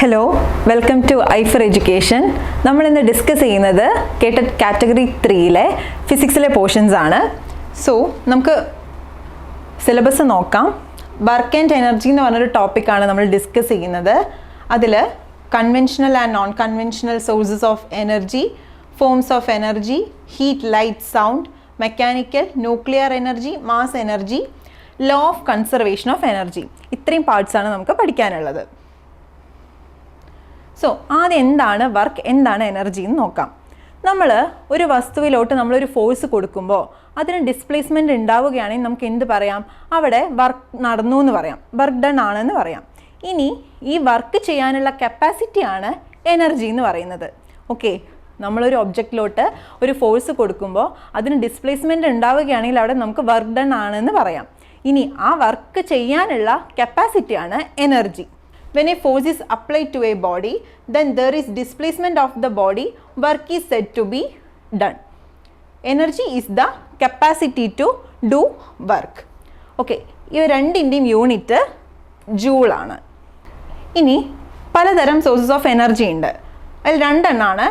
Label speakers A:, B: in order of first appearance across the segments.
A: Hello welcome to I Ifer education നമ്മൾ ഇന്ന് discuss ചെയ്യുന്നത് കേട്ട കാറ്റഗറി ത്രീയിലെ ഫിസിക്സിലെ പോർഷൻസ് ആണ്. സോ നമുക്ക് സിലബസ് നോക്കാം. വർക്ക് ആൻഡ് എനർജി എന്ന് പറഞ്ഞൊരു ടോപ്പിക്കാണ് നമ്മൾ ഡിസ്കസ് ചെയ്യുന്നത്. അതിൽ conventional and non conventional sources of energy forms of energy heat light sound mechanical nuclear energy mass energy law of conservation of energy ഇത്രയും പാർട്സാണ് നമുക്ക് പഠിക്കാനുള്ളത്. സോ ആദ്യം എന്താണ് വർക്ക് എന്താണ് എനർജി എന്ന് നോക്കാം. നമ്മൾ ഒരു വസ്തുവിലോട്ട് നമ്മളൊരു ഫോഴ്സ് കൊടുക്കുമ്പോൾ അതിന് ഡിസ്പ്ലേസ്മെന്റ് ഉണ്ടാവുകയാണെങ്കിൽ നമുക്ക് എന്ത് പറയാം? അവിടെ വർക്ക് നടന്നു എന്ന് പറയാം. വർക്ക് ഡൺ ആണെന്ന് പറയാം. ഇനി ഈ വർക്ക് ചെയ്യാനുള്ള കപ്പാസിറ്റിയാണ് എനർജി എന്ന് പറയുന്നത്. ഓക്കെ നമ്മളൊരു ഒബ്ജക്റ്റിലോട്ട് ഒരു ഫോഴ്സ് കൊടുക്കുമ്പോൾ അതിന് ഡിസ്പ്ലേസ്മെന്റ് ഉണ്ടാവുകയാണെങ്കിൽ അവിടെ നമുക്ക് വർക്ക് ഡൺ ആണെന്ന് പറയാം. ഇനി ആ വർക്ക് ചെയ്യാനുള്ള കപ്പാസിറ്റിയാണ് energy when a force is applied to a body then there is displacement of the body work is said to be done. Energy is the capacity to do work. Okay ഈ രണ്ടിന്റെയും unit joule ആണ്. ഇനി പലതരം sources of energy ഉണ്ട്. അതിൽ രണ്ടെണ്ണമാണ്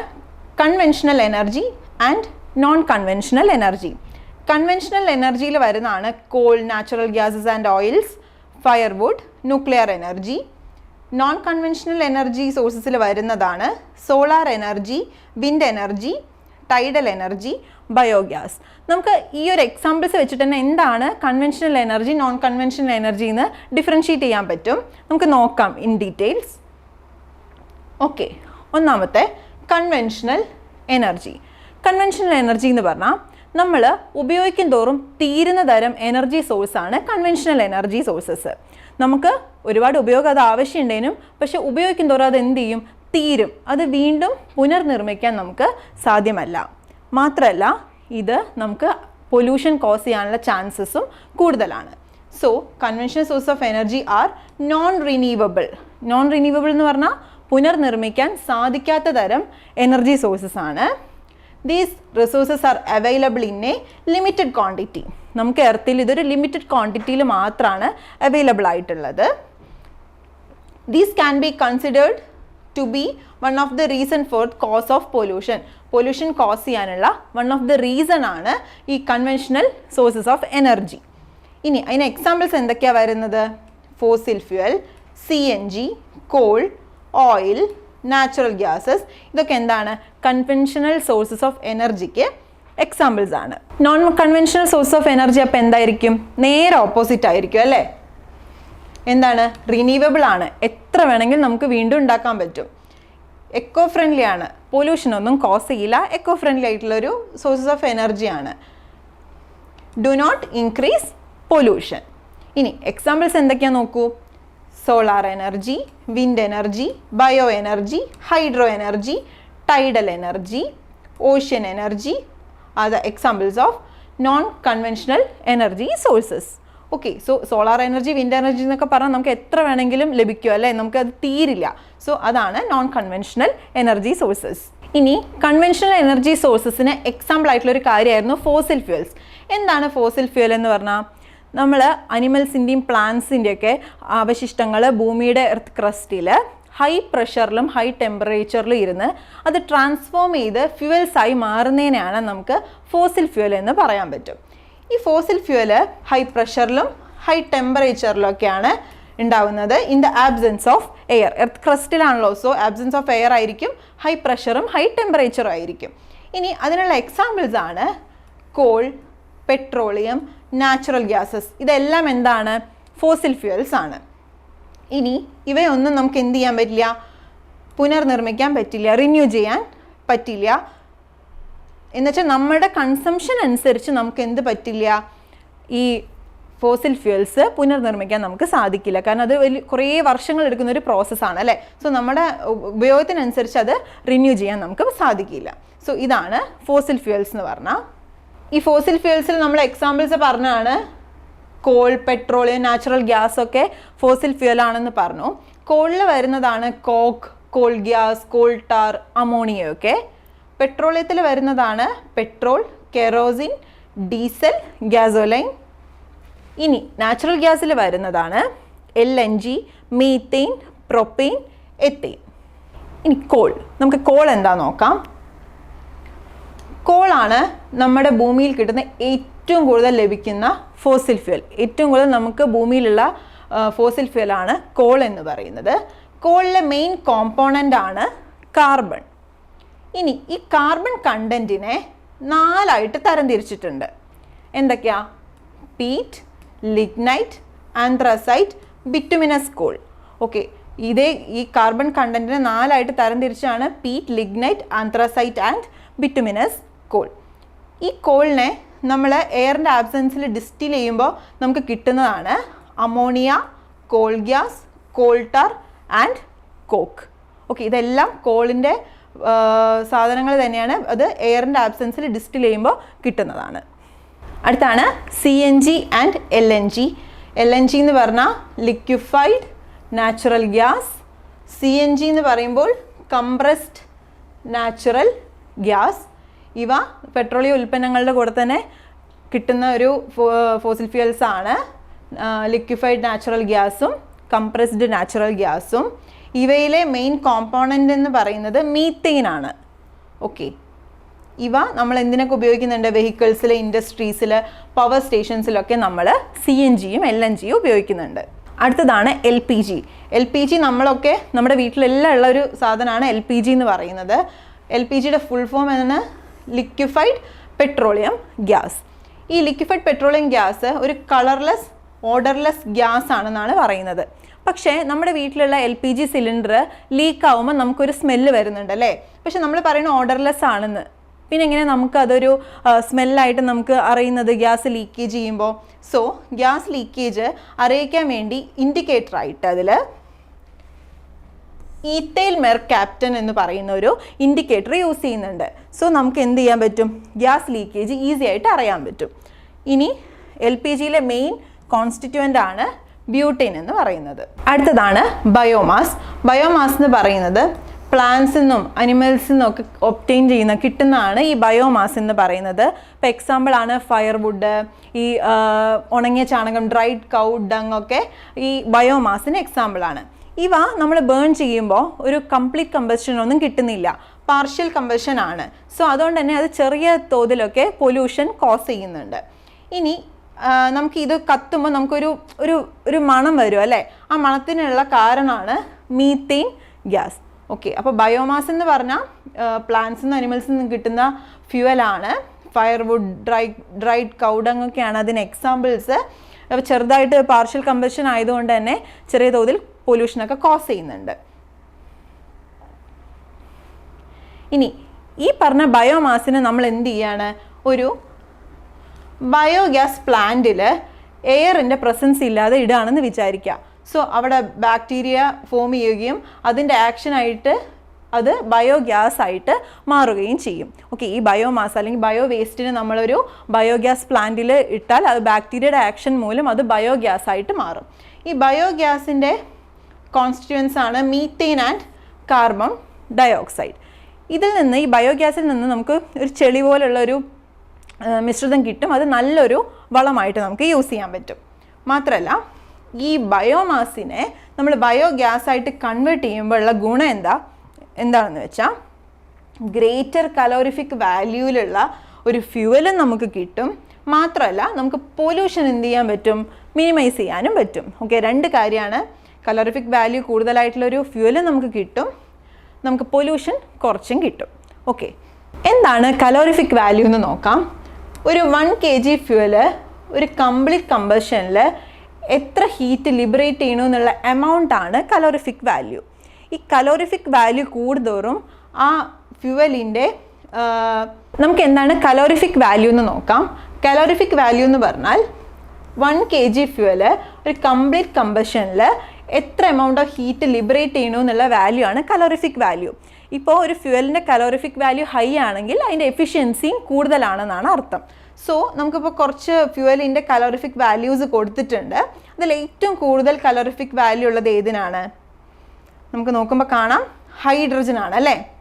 A: conventional energy and non conventional energy conventional എനർജിയിൽ വരുന്നതാണ് coal natural gases and oils firewood nuclear energy non conventional energy സോഴ്സസിൽ വരുന്നതാണ് solar energy wind energy tidal energy biogas നമുക്ക് ഈ ഒരു എക്സാമ്പിൾസ് വെച്ചിട്ട് തന്നെ എന്താണ് conventional energy non conventional energy എന്ന് ഡിഫറൻഷ്യേറ്റ് ചെയ്യാൻ പറ്റും. നമുക്ക് നോക്കാം ഇൻ ഡീറ്റെയിൽസ് ഓക്കെ ഒന്നാമത്തെ കൺവെൻഷണൽ എനർജി കൺവെൻഷണൽ എനർജി എന്ന് പറഞ്ഞാൽ നമ്മൾ ഉപയോഗിക്കും തോറും തീരുന്ന തരം എനർജി സോഴ്സാണ് കൺവെൻഷണൽ എനർജി സോഴ്സസ് നമുക്ക് ഒരുപാട് ഉപയോഗം അത് ആവശ്യമുണ്ടേനും പക്ഷെ ഉപയോഗിക്കും തോറും അത് എന്ത് ചെയ്യും? തീരും. അത് വീണ്ടും പുനർനിർമ്മിക്കാൻ നമുക്ക് സാധ്യമല്ല. മാത്രമല്ല ഇത് നമുക്ക് പൊല്യൂഷൻ കോസ് ചെയ്യാനുള്ള ചാൻസസും കൂടുതലാണ്. So conventional source of energy are non renewable non renewable എന്ന് പറഞ്ഞാൽ പുനർനിർമ്മിക്കാൻ സാധിക്കാത്ത തരം എനർജി സോഴ്സസ് ആണ്. These resources are available in a limited quantity നമുക്ക് എർത്തിൽ ഇതൊരു ലിമിറ്റഡ് ക്വാണ്ടിറ്റിയിൽ മാത്രമാണ് അവൈലബിൾ ആയിട്ടുള്ളത്. These can be considered to be one of the reason for cause of pollution pollution cause ചെയ്യാനുള്ള വൺ ഓഫ് ദ റീസൺ ആണ് ഈ കൺവെൻഷണൽ സോഴ്സസ് ഓഫ് എനർജി ഇനി അതിന് എക്സാമ്പിൾസ് എന്തൊക്കെയാണ് വരുന്നത്? Fossil fuel C N G coal oil natural gases ഇതൊക്കെ എന്താണ്? Conventional sources of എനർജിക്ക് എക്സാമ്പിൾസ് ആണ്. Non conventional source of energy അപ്പോൾ എന്തായിരിക്കും? നേരെ ഓപ്പോസിറ്റ് ആയിരിക്കും അല്ലേ? എന്താണ്? റിന്യൂവബിൾ ആണ്. എത്ര വേണമെങ്കിലും നമുക്ക് വീണ്ടും ഉണ്ടാക്കാൻ പറ്റും. എക്കോ ഫ്രണ്ട്ലി ആണ്. പൊല്യൂഷൻ ഒന്നും കോസ് ചെയ്യില്ല. എക്കോ ഫ്രണ്ട്ലി ആയിട്ടുള്ളൊരു സോഴ്സസ് ഓഫ് എനർജിയാണ് ഡു നോട്ട് ഇൻക്രീസ് പൊല്യൂഷൻ ഇനി എക്സാമ്പിൾസ് എന്തൊക്കെയാ നോക്കൂ? Solar energy wind energy bio energy hydro energy tidal energy ocean energy are the examples of non conventional energy sources okay so solar energy wind energy എന്നൊക്കെ പറഞ്ഞാൽ നമുക്ക് എത്ര വേണമെങ്കിലും ലഭിക്കും അല്ലേ? നമുക്ക് അത് തീരില്ല. സോ അതാണ് നോൺ കൺവെൻഷണൽ എനർജി സോഴ്സസ് ഇനി കൺവെൻഷണൽ എനർജി സോഴ്സസിന് എക്സാമ്പിൾ ആയിട്ടുള്ള ഒരു കാര്യമായിരുന്നു ഫോസിൽ ഫ്യൂൽസ് എന്താണ് ഫോസിൽ ഫ്യൂൽ എന്ന് പറഞ്ഞാൽ? നമ്മൾ അനിമൽസിന്റെയും പ്ലാന്റ്സിന്റെയൊക്കെ അവശിഷ്ടങ്ങൾ ഭൂമിയുടെ എർത്ത് ക്രസ്റ്റിൽ ഹൈ പ്രഷറിലും ഹൈ ടെമ്പറേച്ചറിലും ഇരുന്ന് അത് ട്രാൻസ്ഫോം ചെയ്ത് ഫ്യൂവൽസായി മാറുന്നതിനെയാണ് നമുക്ക് ഫോസിൽ ഫ്യൂവൽ എന്ന് പറയാൻ പറ്റും. ഈ ഫോസിൽ ഫ്യൂവൽ ഹൈ പ്രഷറിലും ഹൈ ടെമ്പറേച്ചറിലും ഒക്കെയാണ് ഉണ്ടാവുന്നത് in the absence of air earth ക്രസ്റ്റിലാണല്ലോ so absence of air ആയിരിക്കും ഹൈ പ്രഷറും ഹൈ ടെമ്പറേച്ചറും ആയിരിക്കും. ഇനി അതിനുള്ള എക്സാമ്പിൾസ് ആണ് കോൾ പെട്രോളിയം നാച്ചുറൽ ഗ്യാസസ്. ഇതെല്ലാം എന്താണ്? ഫോസിൽ ഫ്യൂവൽസ് ആണ്. ഇനി ഇവയൊന്നും നമുക്ക് എന്ത് ചെയ്യാൻ പറ്റില്ല? പുനർനിർമ്മിക്കാൻ പറ്റില്ല. റിന്യൂ ചെയ്യാൻ പറ്റില്ല. എന്നുവെച്ചാൽ നമ്മുടെ കൺസംഷൻ അനുസരിച്ച് നമുക്ക് എന്ത് പറ്റില്ല? ഈ ഫോസിൽ ഫ്യൂൽസ് പുനർനിർമ്മിക്കാൻ നമുക്ക് സാധിക്കില്ല. കാരണം അത് വലിയ കുറേ വർഷങ്ങൾ എടുക്കുന്ന ഒരു പ്രോസസ്സാണ് അല്ലേ? സോ നമ്മുടെ ഉപയോഗത്തിനനുസരിച്ച് അത് റിന്യൂ ചെയ്യാൻ നമുക്ക് സാധിക്കില്ല. സോ ഇതാണ് ഫോസിൽ ഫ്യൂൽസ് എന്ന് പറഞ്ഞാൽ ഈ ഫോസിൽ ഫ്യൂൽസിൽ നമ്മൾ എക്സാമ്പിൾസ് പറഞ്ഞാണ്. കോൾ പെട്രോളിയം നാച്ചുറൽ ഗ്യാസ് ഒക്കെ ഫോസിൽ ഫ്യൂൽ ആണെന്ന് പറഞ്ഞു. കോളിൽ വരുന്നതാണ് coke coal gas coal tar ammonia ഒക്കെ. പെട്രോളിയത്തിൽ വരുന്നതാണ് പെട്രോൾ കെറോസിൻ ഡീസൽ ഗ്യാസോലൈൻ ഇനി നാച്ചുറൽ ഗ്യാസിൽ വരുന്നതാണ് L N G methane propane ethene ഇനി കോൾ നമുക്ക് കോൾ എന്താ നോക്കാം? കോളാണ് നമ്മുടെ ഭൂമിയിൽ കിട്ടുന്ന ഏറ്റവും കൂടുതൽ ലഭിക്കുന്ന ഫോസിൽ ഫ്യൂൽ ഏറ്റവും കൂടുതൽ നമുക്ക് ഭൂമിയിലുള്ള ഫോസിൽ ഫ്യൂലാണ് കോൾ എന്ന് പറയുന്നത്. കോളിലെ മെയിൻ കോമ്പോണന്റ് ആണ് കാർബൺ ഇനി ഈ കാർബൺ കണ്ടന്റിനെ നാലായിട്ട് തരംതിരിച്ചിട്ടുണ്ട്. എന്തൊക്കെയാ? Peat lignite anthracite bituminous coal okay ഇതേ ഈ കാർബൺ കണ്ടന്റിനെ നാലായിട്ട് തരംതിരിച്ചാണ് peat lignite anthracite and bituminous coal ഈ കോളിനെ നമ്മൾ എയറിന്റെ ആബ്സെൻസിൽ ഡിസ്റ്റിൽ ചെയ്യുമ്പോൾ നമുക്ക് കിട്ടുന്നതാണ് ammonia coal gas coal tar and coke okay ഇതെല്ലാം കോളിന്റെ സാധനങ്ങൾ തന്നെയാണ് അത് എയറിന്റെ ആബ്സെൻസിൽ ഡിസ്റ്റിൽ ചെയ്യുമ്പോൾ കിട്ടുന്നതാണ്. അടുത്താണ് C N G and L N G L N G എന്ന് പറഞ്ഞാൽ liquefied natural gas C N G എന്ന് പറയുമ്പോൾ കംപ്രസ്ഡ് നാച്ചുറൽ ഗ്യാസ് ഇവ പെട്രോളിയം ഉൽപ്പന്നങ്ങളുടെ കൂടെ തന്നെ കിട്ടുന്ന ഒരു ഫോസിൽ ഫ്യൂൽസ് ആണ്. ലിക്വിഫൈഡ് നാച്ചുറൽ ഗ്യാസും കംപ്രസ്ഡ് നാച്ചുറൽ ഗ്യാസും ഇവയിലെ മെയിൻ കോമ്പോണന്റ് എന്ന് പറയുന്നത് മീത്തെയിൻ ആണ്. ഓക്കെ ഇവ നമ്മൾ എന്തിനൊക്കെ ഉപയോഗിക്കുന്നുണ്ട്? വെഹിക്കിൾസിൽ ഇൻഡസ്ട്രീസിൽ പവർ സ്റ്റേഷൻസിലൊക്കെ നമ്മൾ സി എൻ ജിയും എൽ എൻ ജിയും ഉപയോഗിക്കുന്നുണ്ട്. അടുത്തതാണ് L P G L P G നമ്മളൊക്കെ നമ്മുടെ വീട്ടിലെല്ലാം ഉള്ള ഒരു സാധനമാണ് എൽ പി ജി എന്ന് പറയുന്നത്. എൽ പി ജിയുടെ ഫുൾ ഫോം എന്ന് ലിക്വിഫൈഡ് പെട്രോളിയം ഗ്യാസ് ഈ ലിക്വിഫൈഡ് പെട്രോളിയം ഗ്യാസ് ഒരു കളർലെസ് ഓർഡർലെസ് ഗ്യാസ് ആണെന്നാണ് പറയുന്നത്. പക്ഷേ നമ്മുടെ വീട്ടിലുള്ള L P G cylinder leak ആവുമ്പോൾ നമുക്കൊരു സ്മെല്ല് വരുന്നുണ്ട് അല്ലേ? പക്ഷെ നമ്മൾ പറയുന്ന ഓർഡർലെസ് ആണെന്ന്. പിന്നെ എങ്ങനെ നമുക്കതൊരു സ്മെല്ലായിട്ട് നമുക്ക് അറിയുന്നത് ഗ്യാസ് ലീക്കേജ് ചെയ്യുമ്പോൾ സോ ഗ്യാസ് ലീക്കേജ് അറിയിക്കാൻ വേണ്ടി ഇൻഡിക്കേറ്ററായിട്ട് അതിൽ ഈത്തൈൽ മെർ ക്യാപ്റ്റൻ എന്ന് പറയുന്ന ഒരു ഇൻഡിക്കേറ്റർ യൂസ് ചെയ്യുന്നുണ്ട്. സോ നമുക്ക് എന്ത് ചെയ്യാൻ പറ്റും? ഗ്യാസ് ലീക്കേജ് ഈസി ആയിട്ട് അറിയാൻ പറ്റും. ഇനി എൽ പി ജിയിലെ മെയിൻ കോൺസ്റ്റിറ്റ്യുവന്റ് ആണ് ബ്യൂട്ടീൻ എന്ന് പറയുന്നത്. അടുത്തതാണ് ബയോമാസ് ബയോമാസ് എന്ന് പറയുന്നത് പ്ലാന്റ്സിൽ നിന്നും അനിമൽസിൽ നിന്നും ഒക്കെ ഒപ്റ്റെയിൻ ചെയ്യുന്ന കിട്ടുന്നതാണ് ഈ ബയോമാസ് എന്ന് പറയുന്നത്. ഇപ്പോൾ എക്സാമ്പിൾ ആണ് ഫയർവുഡ് ഈ ഉണങ്ങിയ ചാണകം ഡ്രൈഡ് കൗ ഡങ് ഒക്കെ ഈ ബയോമാസിന് എക്സാമ്പിളാണ് ഇവ നമ്മൾ ബേൺ ചെയ്യുമ്പോൾ ഒരു കംപ്ലീറ്റ് കമ്പസ്റ്റൻ ഒന്നും കിട്ടുന്നില്ല. പാർഷ്യൽ കമ്പഷൻ ആണ്. സോ അതുകൊണ്ട് തന്നെ അത് ചെറിയ തോതിലൊക്കെ പൊല്യൂഷൻ കോസ് ചെയ്യുന്നുണ്ട്. ഇനി നമുക്ക് ഇത് കത്തുമ്പോൾ നമുക്കൊരു ഒരു ഒരു മണം വരും അല്ലേ? ആ മണത്തിനുള്ള കാരണമാണ് മീത്തെയിൻ ഗ്യാസ് ഓക്കെ അപ്പോൾ ബയോമാസ് എന്ന് പറഞ്ഞാൽ പ്ലാന്റ്സിൽ നിന്ന് അനിമൽസിൽ നിന്ന് കിട്ടുന്ന ഫ്യൂവലാണ് ഫയർവുഡ് ഡ്രൈ ഡ്രൈഡ് കൗഡങ്ങൊക്കെയാണ് അതിന് എക്സാമ്പിൾസ് ചെറുതായിട്ട് പാർഷ്യൽ കമ്പഷൻ ആയതുകൊണ്ട് തന്നെ ചെറിയ തോതിൽ പൊല്യൂഷനൊക്കെ കോസ് ചെയ്യുന്നുണ്ട്. ഇനി ഈ പറഞ്ഞ ബയോമാസിന് നമ്മൾ എന്ത് ചെയ്യാണ്? ഒരു ബയോഗ്യാസ് പ്ലാന്റിൽ എയറിന്റെ പ്രസൻസ് ഇല്ലാതെ ഇടുകയാണെന്ന് വിചാരിക്കുക. സോ അവിടെ ബാക്ടീരിയ ഫോം ചെയ്യുകയും അതിന്റെ ആക്ഷനായിട്ട് അത് ബയോഗ്യാസ് ആയിട്ട് മാറുകയും ചെയ്യും. ഓക്കെ ഈ ബയോമാസ് അല്ലെങ്കിൽ ബയോ വേസ്റ്റിന് നമ്മളൊരു ബയോഗ്യാസ് പ്ലാന്റിൽ ഇട്ടാൽ അത് ബാക്ടീരിയയുടെ ആക്ഷൻ മൂലം അത് ബയോഗ്യാസ് ആയിട്ട് മാറും. ഈ ബയോഗ്യാസിന്റെ കോൺസ്റ്റിറ്റ്യുവൻസ് ആണ് മീത്തെയിൻ ആൻഡ് കാർബൺ ഡയോക്സൈഡ് ഇതിൽ നിന്ന് ഈ ബയോഗ്യാസിൽ നിന്ന് നമുക്ക് ഒരു ചെളി പോലുള്ള ഒരു മിശ്രിതം കിട്ടും. അത് നല്ലൊരു വളമായിട്ട് നമുക്ക് യൂസ് ചെയ്യാൻ പറ്റും. മാത്രമല്ല ഈ ബയോമാസിനെ നമ്മൾ ബയോഗ്യാസ് ആയിട്ട് കൺവേർട്ട് ചെയ്യുമ്പോൾ ഉള്ള ഗുണം എന്താ? എന്താണെന്ന് വെച്ചാൽ ഗ്രേറ്റർ കലോറിഫിക് വാല്യൂവിലുള്ള ഒരു ഫ്യൂവലും നമുക്ക് കിട്ടും. മാത്രമല്ല നമുക്ക് പൊല്യൂഷൻ എന്ത് ചെയ്യാൻ പറ്റും? മിനിമൈസ് ചെയ്യാനും പറ്റും. ഓക്കെ രണ്ട് കാര്യമാണ് കലോറിഫിക് വാല്യൂ കൂടുതലായിട്ടുള്ളൊരു ഫ്യൂവലും നമുക്ക് കിട്ടും. നമുക്ക് പൊല്യൂഷൻ കുറച്ചും കിട്ടും. ഓക്കെ എന്താണ് കലോറിഫിക് വാല്യൂ എന്ന് നോക്കാം. ഒരു വൺ കെ ജി ഫ്യൂവൽ ഒരു കംപ്ലീറ്റ് കമ്പഷനിൽ എത്ര ഹീറ്റ് ലിബറേറ്റ് ചെയ്യണു എന്നുള്ള എമൗണ്ട് ആണ് കലോറിഫിക് വാല്യൂ ഈ കലോറിഫിക് വാല്യൂ കൂടുതോറും ആ ഫ്യൂവലിന്റെ നമുക്ക് എന്താണ് കലോറിഫിക് വാല്യൂ എന്ന് നോക്കാം. കലോറിഫിക് വാല്യൂ എന്ന് പറഞ്ഞാൽ വൺ കെ ജി ഫ്യൂവൽ ഒരു കംപ്ലീറ്റ് കമ്പഷനിൽ എത്ര എമൗണ്ട് ഓഫ് ഹീറ്റ് ലിബറേറ്റ് ചെയ്യണു എന്നുള്ള വാല്യൂ ആണ് കലോറിഫിക് വാല്യൂ ഇപ്പോൾ ഒരു ഫ്യുവലിന്റെ കലോറിഫിക് വാല്യൂ ഹൈ ആണെങ്കിൽ അതിന്റെ എഫിഷ്യൻസിയും കൂടുതലാണെന്നാണ് അർത്ഥം. സോ നമുക്കിപ്പോൾ കുറച്ച് ഫ്യുവലിന്റെ കലോറിഫിക് വാല്യൂസ് കൊടുത്തിട്ടുണ്ട്. അതിൽ ഏറ്റവും കൂടുതൽ കലോറിഫിക് വാല്യൂ ഉള്ളത് ഏതിനാണ്? നമുക്ക് നോക്കുമ്പോൾ കാണാം. ഹൈഡ്രജൻ ആണ് അല്ലേ?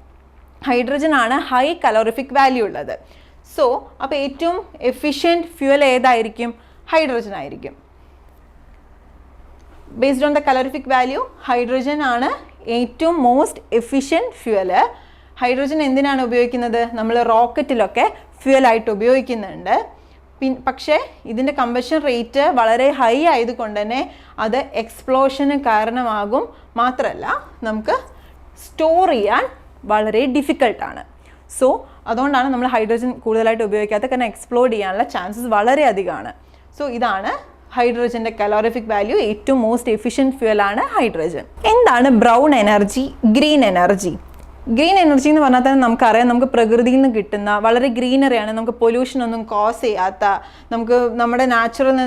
A: ഹൈഡ്രജൻ ആണ് ഹൈ കലോറിഫിക് വാല്യൂ ഉള്ളത്. സോ അപ്പോൾ ഏറ്റവും എഫിഷ്യന്റ് ഫ്യുവൽ ഏതായിരിക്കും? ഹൈഡ്രജൻ ആയിരിക്കും. Based on the calorific value hydrogen ആണ് ഏറ്റവും മോസ്റ്റ് എഫിഷ്യന്റ് ഫ്യൂവൽ ഹൈഡ്രജൻ എന്തിനാണ് ഉപയോഗിക്കുന്നത്? നമ്മൾ റോക്കറ്റിലൊക്കെ ഫ്യൂവലായിട്ട് ഉപയോഗിക്കുന്നുണ്ട്. പിൻ പക്ഷേ ഇതിന്റെ കമ്പഷൻ റേറ്റ് വളരെ ഹൈ ആയതുകൊണ്ട് തന്നെ അത് എക്സ്പ്ലോഷന് കാരണമാകും മാത്രമല്ല നമുക്ക് സ്റ്റോർ ചെയ്യാൻ വളരെ ഡിഫിക്കൾട്ടാണ് സോ അതുകൊണ്ടാണ് നമ്മൾ ഹൈഡ്രജൻ കൂടുതലായിട്ട് ഉപയോഗിക്കാത്ത കാരണം എക്സ്പ്ലോർ ചെയ്യാനുള്ള ചാൻസസ് വളരെ അധികമാണ്. സോ ഇതാണ് ഹൈഡ്രജന്റെ കലോറിഫിക് വാല്യൂ ഏറ്റവും മോസ്റ്റ് എഫിഷ്യന്റ് ആണ് ഹൈഡ്രജൻ. എന്താണ് brown energy green energy green energy എന്ന് പറഞ്ഞാൽ തന്നെ നമുക്കറിയാം നമുക്ക് പ്രകൃതിയിൽ നിന്ന് കിട്ടുന്ന വളരെ ഗ്രീനറിയാണ് നമുക്ക് പൊല്യൂഷൻ ഒന്നും കോസ് ചെയ്യാത്ത നമുക്ക് നമ്മുടെ നാച്ചുറൽ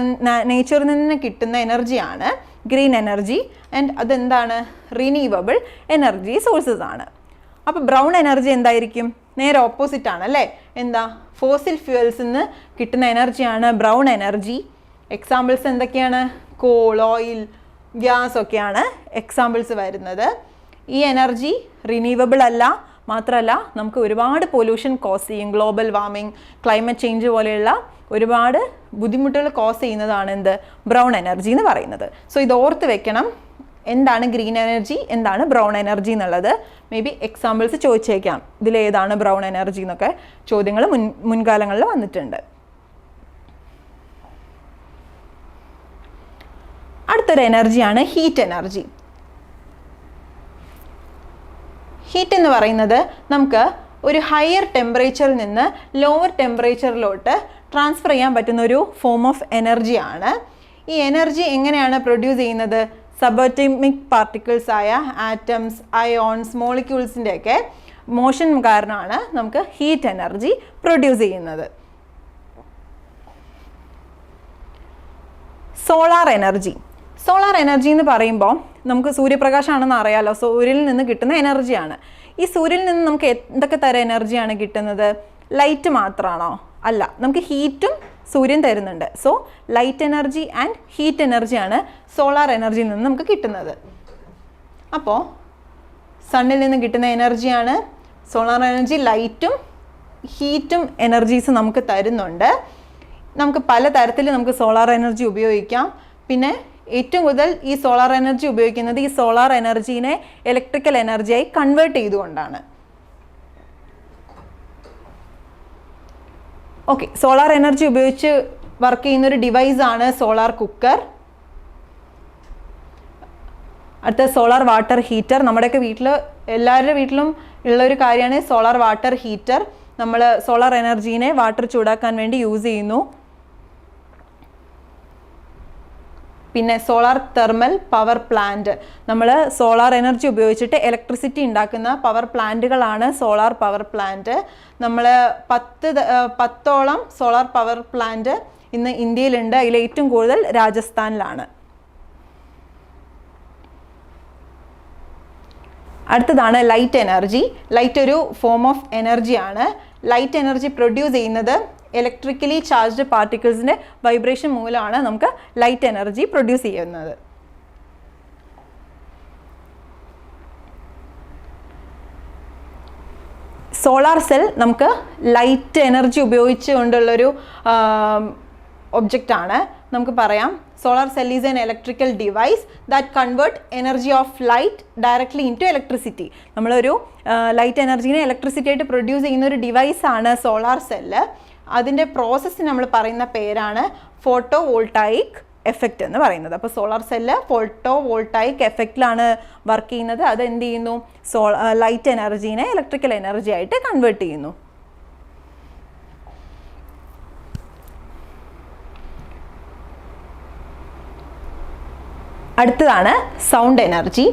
A: നേച്ചറിൽ നിന്ന് കിട്ടുന്ന എനർജിയാണ് ഗ്രീൻ എനർജി ആൻഡ് അതെന്താണ്? റിന്യൂവബിൾ എനർജി സോഴ്സസ് ആണ്. അപ്പോൾ ബ്രൗൺ എനർജി എന്തായിരിക്കും? നേരെ ഓപ്പോസിറ്റ് ആണ് അല്ലേ? എന്താ? ഫോസിൽ ഫ്യൂവൽസിൽ നിന്ന് കിട്ടുന്ന എനർജിയാണ് ബ്രൗൺ എനർജി എക്സാമ്പിൾസ് എന്തൊക്കെയാണ്? കോൾ ഓയിൽ ഗ്യാസ് ഒക്കെയാണ് എക്സാമ്പിൾസ് വരുന്നത്. ഈ എനർജി റിന്യൂവബിൾ അല്ല മാത്രമല്ല നമുക്ക് ഒരുപാട് പൊല്യൂഷൻ കോസ് ചെയ്യും. ഗ്ലോബൽ വാർമിംഗ് ക്ലൈമറ്റ് ചേഞ്ച് പോലെയുള്ള ഒരുപാട് ബുദ്ധിമുട്ടുകൾ കോസ് ചെയ്യുന്നതാണ് എന്ത്? ബ്രൗൺ എനർജി എന്ന് പറയുന്നത്. സോ ഇത് ഓർത്ത് വെക്കണം. എന്താണ് ഗ്രീൻ എനർജി എന്താണ് ബ്രൗൺ എനർജി എന്നുള്ളത്? മേ ബി എക്സാമ്പിൾസ് ചോദിച്ചേക്കാം. ഇതിലേതാണ് ബ്രൗൺ എനർജി എന്നൊക്കെ ചോദ്യങ്ങൾ മുൻ മുൻകാലങ്ങളിൽ വന്നിട്ടുണ്ട്. അടുത്തൊരു എനർജിയാണ് ഹീറ്റ് എനർജി. ഹീറ്റ് എന്ന് പറയുന്നത് നമുക്ക് ഒരു ഹയർ ടെമ്പറേച്ചറിൽ നിന്ന് ലോവർ ടെമ്പറേച്ചറിലോട്ട് ട്രാൻസ്ഫർ ചെയ്യാൻ പറ്റുന്ന ഒരു ഫോം ഓഫ് എനർജിയാണ്. ഈ എനർജി എങ്ങനെയാണ് പ്രൊഡ്യൂസ് ചെയ്യുന്നത്? സബോറ്റമിക് പാർട്ടിക്കിൾസ് ആയ ആറ്റംസ് അയോൺസ് മോളിക്യൂൾസിന്റെയൊക്കെ മോഷൻ കാരണമാണ് നമുക്ക് ഹീറ്റ് എനർജി പ്രൊഡ്യൂസ് ചെയ്യുന്നത്. Solar energy. സോളാർ എനർജി എന്ന് പറയുമ്പോൾ നമുക്ക് സൂര്യപ്രകാശമാണെന്ന് അറിയാലോ. സൂര്യനിൽ നിന്ന് കിട്ടുന്ന എനർജിയാണ് ഈ സൂര്യനിൽ നിന്ന് നമുക്ക് എന്തൊക്കെ തരം എനർജിയാണ് കിട്ടുന്നത്? ലൈറ്റ് മാത്രമാണോ അല്ല നമുക്ക് ഹീറ്റും സൂര്യൻ തരുന്നുണ്ട്. So light energy and heat എനർജിയാണ് സോളാർ എനർജിയിൽ നിന്ന് നമുക്ക് കിട്ടുന്നത്. അപ്പോൾ സണ്ണിൽ നിന്ന് കിട്ടുന്ന എനർജിയാണ് സോളാർ എനർജി ലൈറ്റും ഹീറ്റും എനർജീസ് നമുക്ക് തരുന്നുണ്ട്. നമുക്ക് പല തരത്തിൽ നമുക്ക് സോളാർ എനർജി ഉപയോഗിക്കാം. പിന്നെ ഏറ്റവും കൂടുതൽ ഈ സോളാർ എനർജി ഉപയോഗിക്കുന്നത് ഈ സോളാർ എനർജീനെ ഇലക്ട്രിക്കൽ എനർജിയായി കൺവേർട്ട് ചെയ്തുകൊണ്ടാണ്. ഓക്കെ സോളാർ എനർജി ഉപയോഗിച്ച് വർക്ക് ചെയ്യുന്ന ഒരു ഡിവൈസ് ആണ് സോളാർ കുക്കർ അടുത്ത സോളാർ വാട്ടർ ഹീറ്റർ നമ്മുടെയൊക്കെ വീട്ടിൽ എല്ലാവരുടെ വീട്ടിലും ഉള്ള ഒരു കാര്യമാണ് സോളാർ വാട്ടർ ഹീറ്റർ നമ്മൾ സോളാർ എനർജീനെ വാട്ടർ ചൂടാക്കാൻ വേണ്ടി യൂസ് ചെയ്യുന്നു. പിന്നെ സോളാർ തെർമൽ പവർ പ്ലാന്റ്. നമ്മൾ സോളാർ എനർജി ഉപയോഗിച്ചിട്ട് ഇലക്ട്രിസിറ്റി ഉണ്ടാക്കുന്ന പവർ പ്ലാന്റുകളാണ് സോളാർ പവർ പ്ലാന്റ്. നമ്മൾ പത്ത് പത്തോളം സോളാർ പവർ പ്ലാന്റ് ഇന്ന് ഇന്ത്യയിലുണ്ട്. അതിൽ ഏറ്റവും കൂടുതൽ രാജസ്ഥാനിലാണ്. അടുത്തതാണ് ലൈറ്റ് എനർജി ലൈറ്റ് ഒരു ഫോം ഓഫ് എനർജിയാണ് ലൈറ്റ് എനർജി പ്രൊഡ്യൂസ് ചെയ്യുന്നത് ഇലക്ട്രിക്കലി ചാർജ്ഡ് പാർട്ടിക്കിൾസിന്റെ വൈബ്രേഷൻ മൂലമാണ് നമുക്ക് ലൈറ്റ് എനർജി പ്രൊഡ്യൂസ് ചെയ്യുന്നത്. സോളാർ സെൽ നമുക്ക് ലൈറ്റ് എനർജി ഉപയോഗിച്ച് കൊണ്ടുള്ളൊരു ഒബ്ജക്റ്റാണ് നമുക്ക് പറയാം solar cell is an electrical device that convert energy of light directly into electricity നമ്മളൊരു ലൈറ്റ് എനർജീനെ ഇലക്ട്രിസിറ്റി ആയിട്ട് പ്രൊഡ്യൂസ് ചെയ്യുന്ന ഒരു ഡിവൈസാണ് സോളാർ സെല്ല് അതിന്റെ പ്രോസസ്സ് നമ്മൾ പറയുന്ന പേരാണ് ഫോട്ടോ വോൾട്ടായിക് എഫക്റ്റ് എന്ന് പറയുന്നത്. അപ്പോൾ സോളാർ സെല്ല് ഫോട്ടോ വോൾട്ടായിക് എഫക്റ്റിലാണ് വർക്ക് ചെയ്യുന്നത്. അത് എന്ത് ചെയ്യുന്നു? സോ ലൈറ്റ് എനർജീനെ ഇലക്ട്രിക്കൽ എനർജി ആയിട്ട് കൺവേർട്ട് ചെയ്യുന്നു. അടുത്തതാണ് sound energy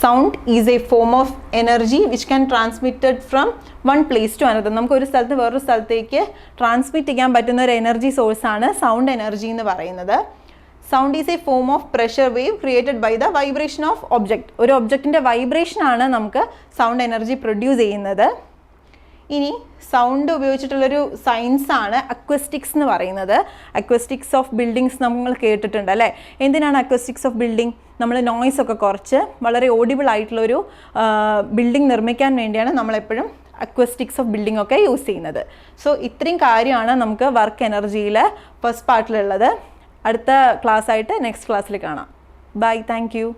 A: sound is a form of energy which can transmitted from one place to another നമുക്ക് ഒരു സ്ഥലത്ത് വേറൊരു സ്ഥലത്തേക്ക് ട്രാൻസ്മിറ്റ് ചെയ്യാൻ പറ്റുന്ന ഒരു എനർജി സോഴ്സാണ് സൗണ്ട് എനർജി എന്ന് പറയുന്നത്. Sound is a form of pressure wave created by the vibration of object ഒരു ഒബ്ജക്റ്റിന്റെ വൈബ്രേഷനാണ് നമുക്ക് സൗണ്ട് എനർജി പ്രൊഡ്യൂസ് ചെയ്യുന്നത്. ഇനി സൗണ്ട് ഉപയോഗിച്ചിട്ടുള്ളൊരു സയൻസാണ് അക്വസ്റ്റിക്സ് എന്ന് പറയുന്നത്. അക്വസ്റ്റിക്സ് ഓഫ് ബിൽഡിങ്സ് നമ്മൾ കേട്ടിട്ടുണ്ട് അല്ലേ? എന്തിനാണ് അക്വസ്റ്റിക്സ് ഓഫ് ബിൽഡിംഗ് നമ്മൾ നോയ്സ് ഒക്കെ കുറച്ച് വളരെ ഓഡിബിൾ ആയിട്ടുള്ളൊരു ബിൽഡിംഗ് നിർമ്മിക്കാൻ വേണ്ടിയാണ് നമ്മളെപ്പോഴും അക്വസ്റ്റിക്സ് ഓഫ് ബിൽഡിംഗ് ഒക്കെ യൂസ് ചെയ്യുന്നത്. സോ ഇത്രയും കാര്യമാണ് നമുക്ക് വർക്ക് എനർജിയിൽ ഫസ്റ്റ് പാർട്ടിലുള്ളത് അടുത്ത ക്ലാസ് ആയിട്ട് നെക്സ്റ്റ് ക്ലാസ്സിൽ കാണാം. Bye thank you